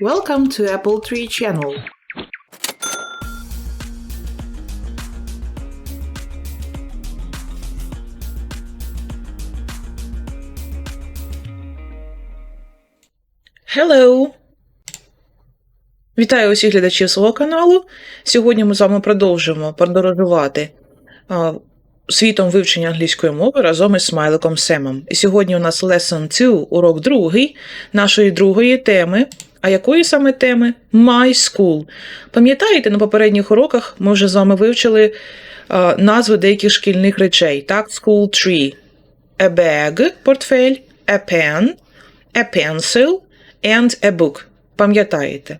Welcome to Apple Tree Channel. Hello! Вітаю усіх глядачів свого каналу. Сьогодні ми з вами продовжимо подорожувати світом вивчення англійської мови разом із смайликом Семом. І сьогодні у нас lesson 2, урок другий нашої другої теми. А якої саме теми? My School. Пам'ятаєте, на попередніх уроках ми вже з вами вивчили а, назви деяких шкільних речей. Так, School Tree. A bag – портфель, a pen, a pencil and a book. Пам'ятаєте?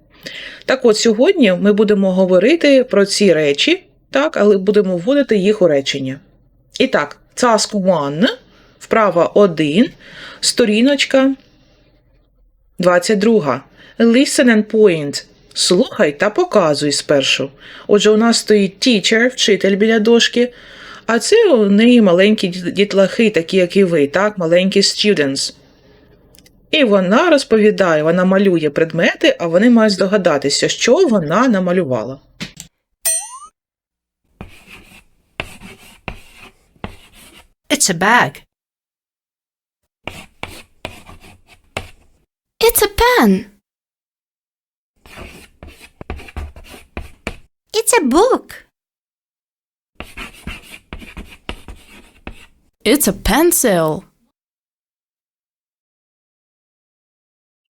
Так от сьогодні ми будемо говорити про ці речі, так, але будемо вводити їх у речення. І так, task 1, вправа 1, сторіночка 22. Listen and point. Слухай та показуй спершу. Отже, у нас стоїть teacher, вчитель біля дошки, а це у неї маленькі дітлахи, такі, як і ви, так, маленькі students. І вона розповідає, вона малює предмети, а вони мають здогадатися, що вона намалювала. It's a bag. It's a pen. It's a book. It's a pencil.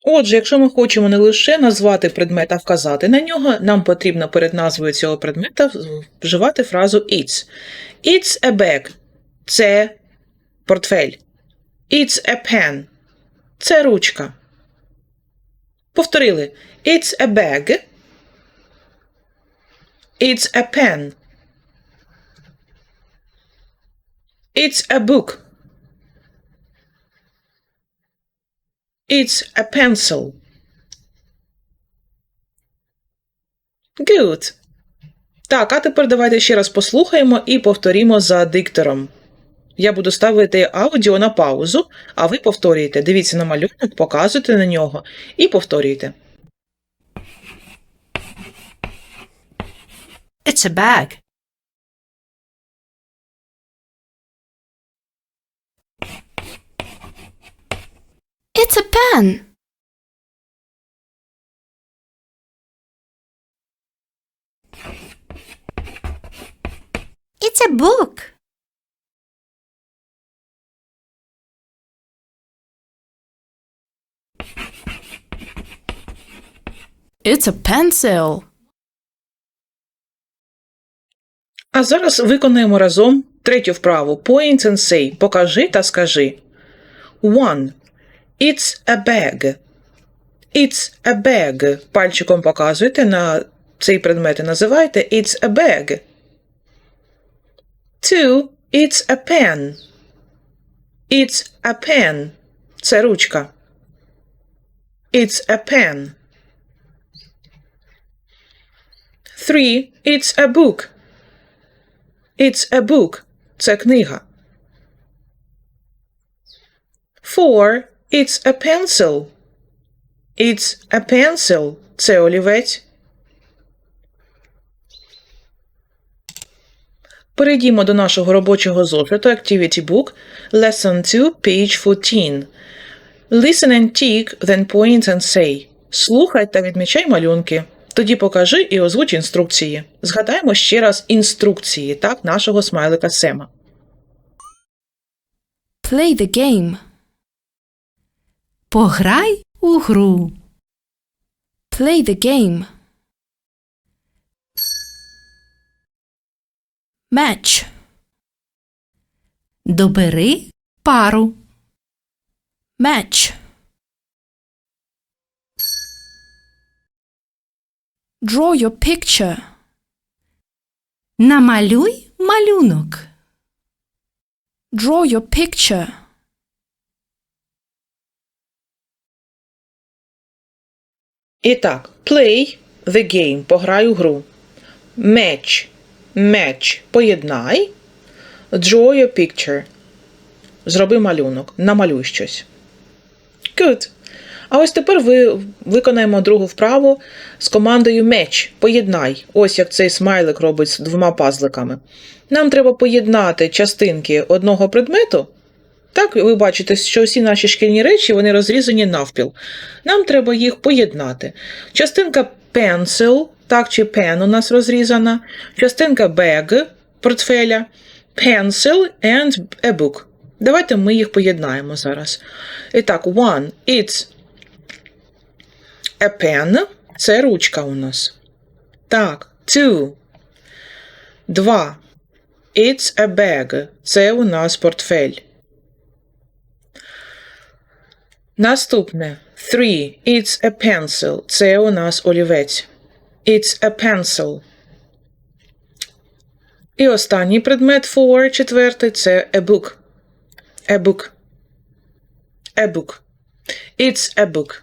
Отже, якщо ми хочемо не лише назвати предмет, а вказати на нього, нам потрібно перед назвою цього предмета вживати фразу it's. It's a bag. Це портфель. It's a pen. Це ручка. Повторили. It's a bag. It's a pen. It's a book. It's a pencil. Good. Так, а тепер давайте ще раз послухаємо і повторімо за диктором. Я буду ставити аудіо на паузу, а ви повторюєте. Дивіться на малюнок, показуйте на нього і повторюйте. It's a bag. It's a pen. It's a book. It's a pencil. А зараз виконаємо разом третю вправу. Point and say. Покажи та скажи. One. It's a bag. It's a bag. Пальчиком показуйте на цей предмет і називайте It's a bag. Two. It's a pen. It's a pen. Це ручка. It's a pen. Three. It's a book. It's a book. Це книга. Four. It's a pencil. It's a pencil. Це олівець. Перейдімо до нашого робочого зошиту Activity Book Lesson 2, page 14. Listen and tick, then point and say. Слухай та відмічай малюнки. Тоді покажи і озвуч інструкції. Згадаємо ще раз інструкції, так, нашого смайлика Сема. Play the game. Пограй у гру. Play the game. Match. Добери пару. Match. Draw your picture. Намалюй малюнок. Draw your picture. І так, play the game, пограй у гру. Match, match, поєднай. Draw your picture. Зроби малюнок, намалюй щось. Good. А ось тепер ви виконаємо другу вправу з командою Match. Поєднай. Ось як цей смайлик робить з двома пазликами. Нам треба поєднати частинки одного предмету. Так, ви бачите, що всі наші шкільні речі вони розрізані навпіл. Нам треба їх поєднати. Частинка pencil, так чи pen у нас розрізана, частинка bag, портфеля, pencil and a book. Давайте ми їх поєднаємо зараз. І так, one, it's a pen, це ручка у нас. Так, two, два, it's a bag, це у нас портфель. Наступне three, it's a pencil, це у нас олівець. It's a pencil. І останній предмет four, четвертий, це a book. A book. A book. It's a book.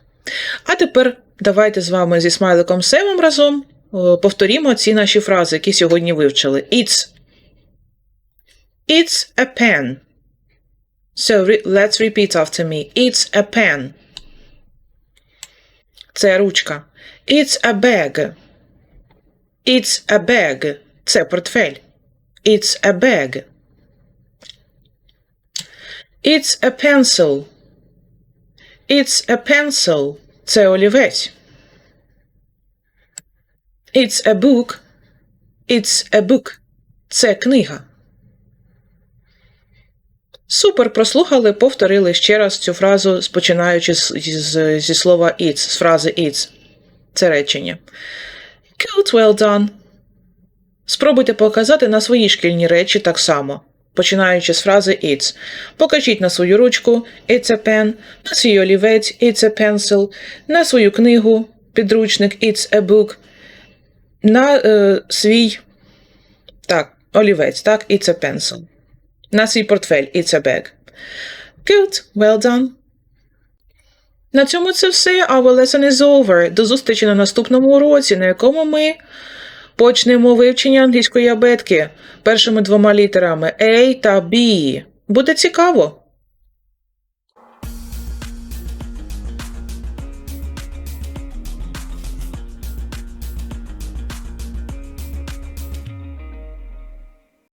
А тепер давайте з вами зі смайликом Семом разом е, повторімо ці наші фрази, які сьогодні вивчили. It's. It's a pen. So re- let's repeat after me. It's a pen. Це ручка. It's a bag. It's a bag. Це портфель. It's a bag. It's a pencil. It's a pencil. Це олівець. It's a book. It's a book. Це книга. Супер, прослухали, повторили ще раз цю фразу, починаючи з, з, зі слова it's, з фрази it's. Це речення. Good, well done. Спробуйте показати на свої шкільні речі так само, починаючи з фрази it's. Покажіть на свою ручку it's a pen, на свій олівець it's a pencil, на свою книгу підручник it's a book, на е, свій так, олівець, так, it's a pencil. На свій портфель it's a bag. Good, well done. На цьому це все. Our lesson is over. До зустрічі на наступному уроці, на якому ми почнемо вивчення англійської абетки першими двома літерами A та B. Буде цікаво.